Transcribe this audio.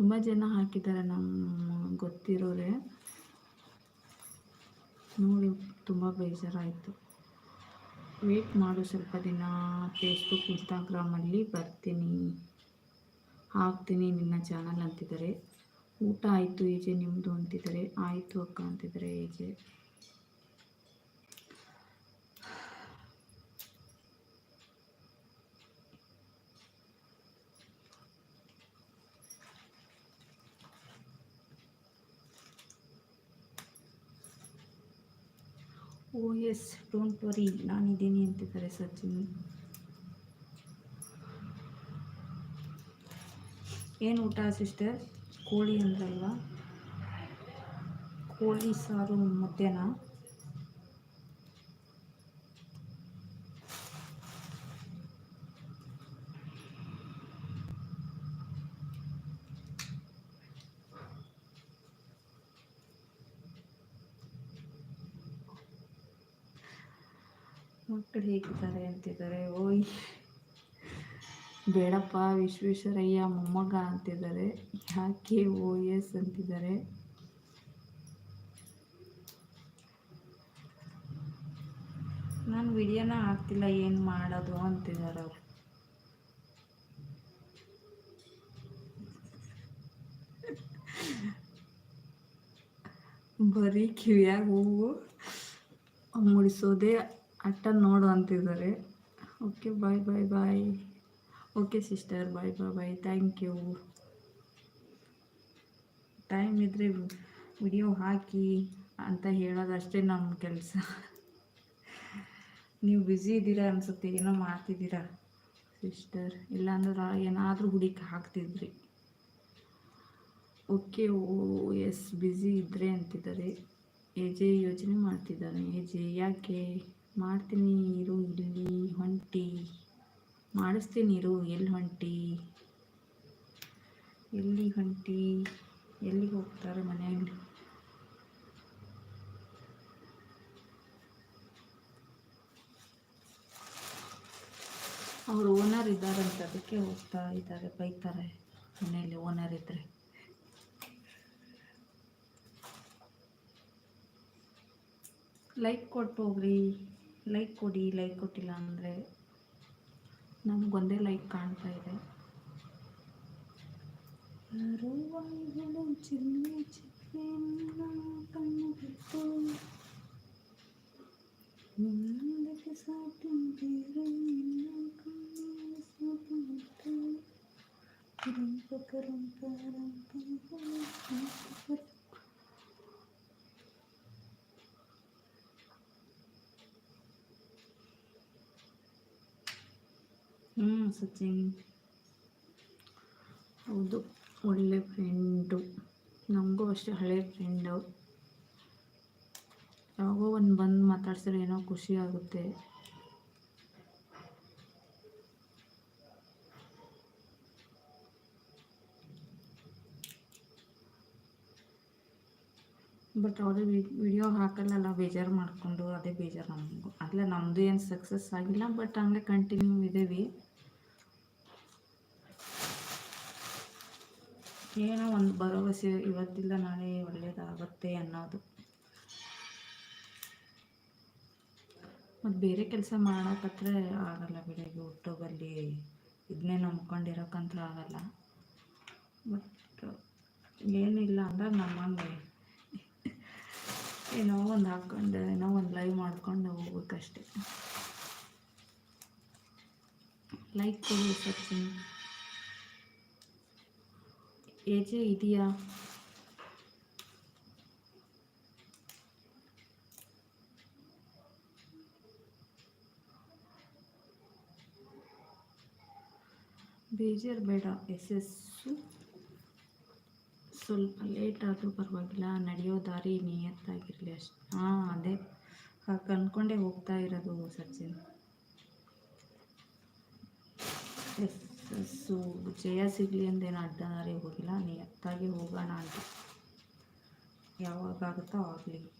ತುಂಬ ಜನ ಹಾಕಿದ್ದಾರೆ ನಮ್ಮ ಗೊತ್ತಿರೋರೆ. ನೋಡಿ, ತುಂಬ ಬೇಜಾರಾಯಿತು. ವೇಟ್ ಮಾಡು ಸ್ವಲ್ಪ ದಿನ ಫೇಸ್ಬುಕ್ ಇನ್ಸ್ಟಾಗ್ರಾಮಲ್ಲಿ ಬರ್ತೀನಿ. ಹಾಕ್ತೀನಿ ನಿನ್ನ ಚಾನಲ್ ಅಂತಿದ್ದಾರೆ. ಊಟ ಆಯಿತು ಈಜೆ ನಿಮ್ಮದು ಅಂತಿದ್ದಾರೆ? ಆಯಿತು ಅಕ್ಕ ಅಂತಿದ್ದಾರೆ ಏಜೆ ಓ ಎಸ್, ಡೋಂಟ್ ವರಿ, ನಾನಿದ್ದೀನಿ ಅಂತಿದ್ದಾರೆ ಸಚಿನ್. ಏನು ಊಟ ಸಿಸ್ಟರ್? ಕೋಳಿ ಅಂದ್ರಲ್ವಾ? ಕೋಳಿ ಸಾರು ಮುದ್ದೆನಾ ಮಕ್ಕಳು ಹೇಗಿದ್ದಾರೆ ಅಂತಿದ್ದಾರೆ, ಓಯ್. ಬೇಡಪ್ಪ, ವಿಶ್ವೇಶ್ವರಯ್ಯ ಮೊಮ್ಮಗ ಅಂತಿದ್ದಾರೆ, ಯಾಕೆ ಓ ಎಸ್ ಅಂತಿದ್ದಾರೆ. ನಾನು ವಿಡಿಯೋನ ಹಾಕ್ತಿಲ್ಲ, ಏನು ಮಾಡೋದು ಅಂತಿದ್ದಾರೆ ಅವರು. ಬರೀ ಕಿವಿಯಾಗ ಹೂವು ಮುಡಿಸೋದೇ ಅಟ್ಟ ನೋಡು ಅಂತಿದ್ದಾರೆ. Okay bye bye bye okay sister bye bye bye thank you time ಇದ್ದರೆ ವಿಡಿಯೋ ಹಾಕಿ ಅಂತ ಹೇಳೋದಷ್ಟೇ ನಮ್ಮ ಕೆಲಸ. ನೀವು ಬ್ಯುಸಿ ಇದ್ದೀರಾ ಅನಿಸುತ್ತೆ, ಏನೋ ಮಾಡ್ತಿದ್ದೀರಾ ಸಿಸ್ಟರ್ ಇಲ್ಲಾಂದ್ರೆ ಏನಾದರೂ ಹುಡುಕಿ ಹಾಕ್ತಿದ್ರಿ. ಓಕೆ ಓ ಎಸ್ ಬ್ಯುಸಿ ಇದ್ದರೆ ಅಂತಿದ್ದಾರೆ. ಏಜೆ ಯೋಚನೆ ಮಾಡ್ತಿದ್ದಾನೆ. ಏಜೆ ಯಾಕೆ? ಮಾಡ್ತೀನಿ, ಇರು ಇಲ್ಲಿ ಹೊಂಟಿ. ಮಾಡಿಸ್ತೀನಿ, ಇರು ಎಲ್ಲಿ ಹೊಂಟಿ? ಎಲ್ಲಿ ಹೊಂಟಿ? ಎಲ್ಲಿಗೆ ಹೋಗ್ತಾರೆ ಮನೆಯಲ್ಲಿ? ಅವ್ರು ಓನರ್ ಇದ್ದಾರಂತ ಅದಕ್ಕೆ ಹೋಗ್ತಾ ಇದ್ದಾರೆ, ಬೈತಾರೆ ಮನೆಯಲ್ಲಿ ಓನರ್ ಇದ್ದರೆ ಲೈಕ್ ಕೊಟ್ಟು ಹೋಗ್ರಿ. ಲೈಕ್ ಕೊಡಿ ಲೈಕ್ ಕೊಟ್ಟಿಲ್ಲ ಅಂದರೆ ನಮಗೊಂದೇ ಲೈಕ್ ಕಾಣ್ತಾ ಇದೆ. ಯಾರೋ ಹ್ಞೂ ಸಚಿನ್. ಹೌದು, ಒಳ್ಳೆ ಫ್ರೆಂಡು ನಮಗೂ ಅಷ್ಟೇ ಹಳೆ ಫ್ರೆಂಡು ಯಾವಾಗೋ ಒಂದು ಬಂದು ಮಾತಾಡ್ಸಿದ್ರೆ ಏನೋ ಖುಷಿ ಆಗುತ್ತೆ. ಬಟ್ ಅವರು ವಿಡಿಯೋ ಹಾಕಲ್ಲಲ್ಲ ಬೇಜಾರು ಮಾಡಿಕೊಂಡು, ಅದೇ ಬೇಜಾರು ನಮಗೂ. ಅಲ್ಲ ನಮ್ಮದು ಏನು ಸಕ್ಸಸ್ ಆಗಿಲ್ಲ ಬಟ್ ಹಂಗೆ ಕಂಟಿನ್ಯೂ ಇದ್ದೀವಿ ಏನೋ ಒಂದು ಭರವಸೆ ಇವತ್ತಿಲ್ಲ ನಾಳೆ ಒಳ್ಳೆಯದಾಗುತ್ತೆ ಅನ್ನೋದು. ಮತ್ತು ಬೇರೆ ಕೆಲಸ ಮಾಡೋಕತ್ರೆ ಆಗಲ್ಲ ಬಿಡಿ ಹುಟ್ಟೋಗಲ್ಲಿ ಇದನ್ನೇ ನಂಬ್ಕೊಂಡಿರೋಕ್ಕಂತೂ ಆಗಲ್ಲ. ಬಟ್ ಏನಿಲ್ಲ ಅಂದ್ರೆ ನಮ್ಮಂಗೆ ಏನೋ ಒಂದು ಹಾಕ್ಕೊಂಡು, ಏನೋ ಒಂದು ಲೈವ್ ಮಾಡ್ಕೊಂಡು ಹೋಗ್ಬೇಕಷ್ಟೆ. ಲೈಕ್ ಕೊಡಿ ಸಚಿನ್ ಏಜೆ ಇದೆಯಾ? ಬೇಜಾರು ಬೇಡ, ಯಶಸ್ಸು. ಸ್ವಲ್ಪ ಲೇಟ್ ಆದರೂ ಪರವಾಗಿಲ್ಲ, ನಡೆಯೋ ದಾರಿ ನಿಯತ್ತಾಗಿರಲಿ ಅಷ್ಟು. ಹಾಂ, ಅದೇ. ಅಂದ್ಕೊಂಡೇ ಹೋಗ್ತಾ ಇರೋದು ಸಚಿನ್. ಯಶಸ್ಸು ಜಯ ಸಿಗಲಿ ಅಂದೇನು ಅಡ್ಡನಾರೇ ಹೋಗಿಲ್ಲ ನಿಯತ್ತಾಗಿ ಹೋಗೋಣ ಅಂತ. ಯಾವಾಗ ಆಗುತ್ತೋ ಆಗಲಿ.